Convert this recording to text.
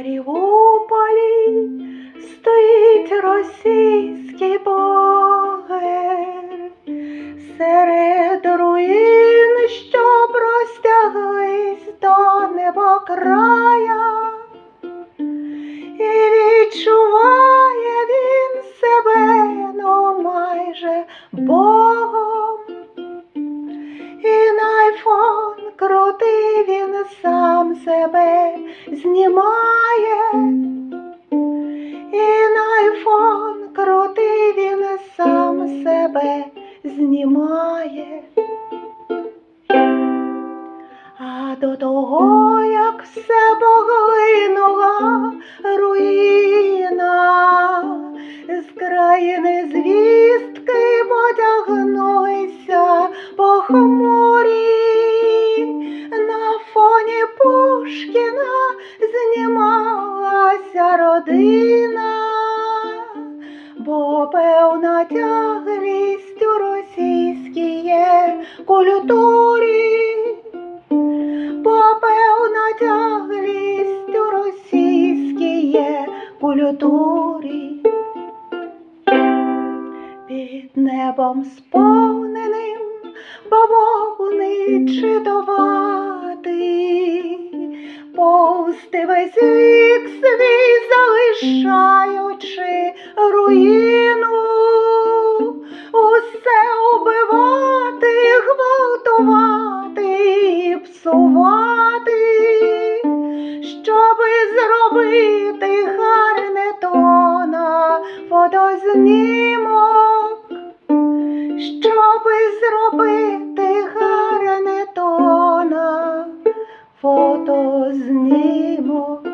Маріуполі стоїть російський богер серед руїн, що простяглись до небокрая, і відчуває він себе, ну майже Богом. І на айфон крутий він сам себе знімає. І на айфон крутий він сам себе знімає. А до того, як все поглинула родина, бо певна тяглість у російській є культурі, бо певна тяглість у російській культурі. Під небом сповненим бавовни читувати, повсти весь вік свій залишаючи руїну, усе убивати, гвалтувати і псувати, щоби зробити гарне то на фотознімок, was Nemo.